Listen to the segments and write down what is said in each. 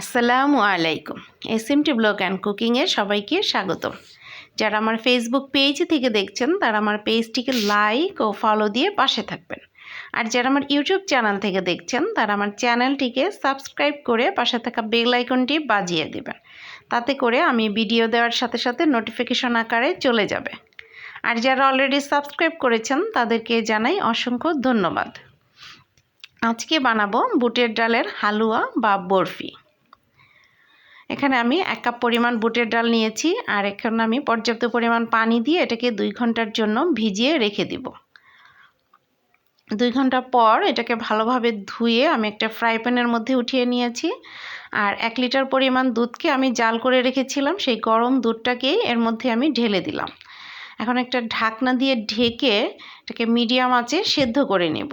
আসসালামু আলাইকুম। SMT blog and কুকিংয়ে সবাইকে স্বাগতম। যারা আমার ফেসবুক পেজ থেকে দেখছেন, তারা আমার পেজটিকে লাইক ও ফলো দিয়ে পাশে থাকবেন। আর যারা আমার ইউটিউব চ্যানেল থেকে দেখছেন, তারা আমার চ্যানেলটিকে সাবস্ক্রাইব করে পাশে থাকা বেল আইকনটি বাজিয়ে দেবেন। তাতে করে আমি ভিডিও দেওয়ার সাথে সাথে নোটিফিকেশন আকারে চলে যাবে। আর যারা অলরেডি সাবস্ক্রাইব করেছেন, তাদেরকে জানাই অসংখ্য ধন্যবাদ। আজকে বানাবো বুটের ডালের হালুয়া বা বরফি। এখানে আমি এক কাপ পরিমাণ বুটের ডাল নিয়েছি আর এখানে আমি পর্যাপ্ত পরিমাণ পানি দিয়ে এটাকে দুই ঘণ্টার জন্য ভিজিয়ে রেখে দিব। দুই ঘণ্টা পর এটাকে ভালোভাবে ধুয়ে আমি একটা ফ্রাই প্যানের মধ্যে উঠিয়ে নিয়েছি আর এক লিটার পরিমাণ দুধকে আমি জাল করে রেখেছিলাম, সেই গরম দুধটাকেই এর মধ্যে আমি ঢেলে দিলাম। এখন একটা ঢাকনা দিয়ে ঢেকে এটাকে মিডিয়াম আঁচে সেদ্ধ করে নেব।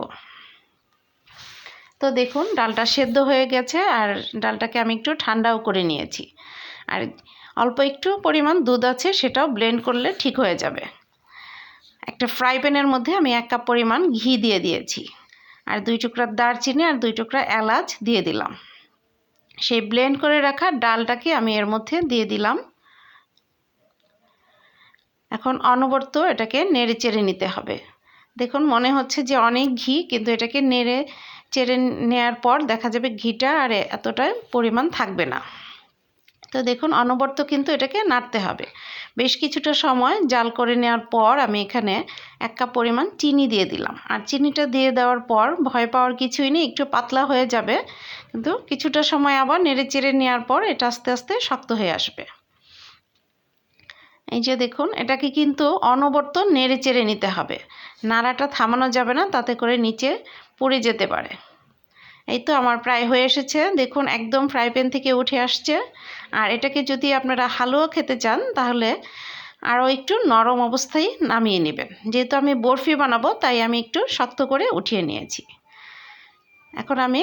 তো দেখুন, ডালটা সেদ্ধ হয়ে গেছে আর ডালটাকে আমি একটু ঠান্ডাও করে নিয়েছি। আর অল্প একটু পরিমাণ দুধ আছে, সেটাও ব্লেন্ড করলে ঠিক হয়ে যাবে। একটা ফ্রাই প্যানের মধ্যে আমি এক কাপ পরিমাণ ঘি দিয়ে দিয়েছি। আর দুই টুকরা দারচিনি আর দুই টুকরা এলাচ দিয়ে দিলাম। সেই ব্লেন্ড করে রাখা ডালটাকে আমি এর মধ্যে দিয়ে দিলাম। এখন অনবর্ত এটাকে নেড়ে চেড়ে নিতে হবে। দেখুন, মনে হচ্ছে যে অনেক ঘি, কিন্তু এটাকে নেড়ে চেড়ে নেওয়ার পর দেখা যাবে ঘিটা আর এতটা পরিমাণ থাকবে না। তো দেখুন, অনবর্ত কিন্তু এটাকে নাড়তে হবে। বেশ কিছুটা সময় জাল করে নেওয়ার পর আমি এখানে এক কাপ পরিমাণ চিনি দিয়ে দিলাম। আর চিনিটা দিয়ে দেওয়ার পর ভয় পাওয়ার কিছুই নেই, একটু পাতলা হয়ে যাবে। কিন্তু কিছুটা সময় আবার নেড়ে চেড়ে নেওয়ার পর এটা আস্তে আস্তে শক্ত হয়ে আসবে। এই যে দেখুন, এটাকে কিন্তু অনবর্ত নেড়ে চেড়ে নিতে হবে। নাড়াটা থামানো যাবে না, তাতে করে নিচে পড়ে যেতে পারে। এই তো আমার প্রায় হয়ে এসেছে। দেখুন, একদম ফ্রাই প্যান থেকে উঠে আসছে। আর এটাকে যদি আপনারা হালুয়া খেতে চান, তাহলে আরও একটু নরম অবস্থায় নামিয়ে নেবেন। যেহেতু আমি বরফি বানাবো, তাই আমি একটু শক্ত করে উঠিয়ে নিয়েছি। এখন আমি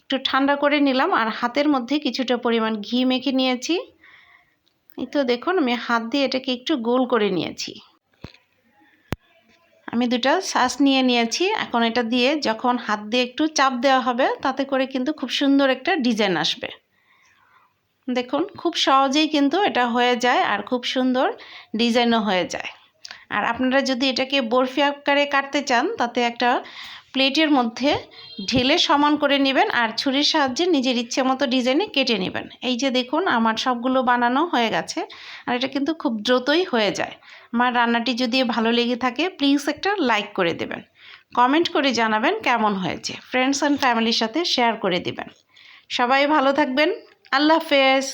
একটু ঠান্ডা করে নিলাম, আর হাতের মধ্যে কিছুটা পরিমাণ ঘি মেখে নিয়েছি। এই তো দেখুন, আমি হাত দিয়ে এটাকে একটু গোল করে নিয়েছি। আমি দুটা শ্বাস নিয়ে নিয়েছি। এখন এটা দিয়ে যখন হাত দিয়ে একটু চাপ দেওয়া হবে, তাতে করে কিন্তু খুব সুন্দর একটা ডিজাইন আসবে। দেখুন, খুব সহজেই কিন্তু এটা হয়ে যায় আর খুব সুন্দর ডিজাইনও হয়ে যায়। আর আপনারা যদি এটাকে বরফি আকারে কাটতে চান, তাতে একটা প্লেটের মধ্যে ঢেলে সমান করে নেবেন আর ছুরির সাহায্যে নিজের ইচ্ছে মতো ডিজাইনে কেটে নেবেন। এই যে দেখুন, আমার সবগুলো বানানো হয়ে গেছে আর এটা কিন্তু খুব দ্রুতই হয়ে যায়। আমার রান্নাটি যদি ভালো লেগে থাকে প্লিজ একটা লাইক করে দেবেন। কমেন্ট করে জানাবেন কেমন হয়েছে। ফ্রেন্ডস অ্যান্ড ফ্যামিলির সাথে শেয়ার করে দেবেন। সবাই ভালো থাকবেন। আল্লাহ হাফেজ।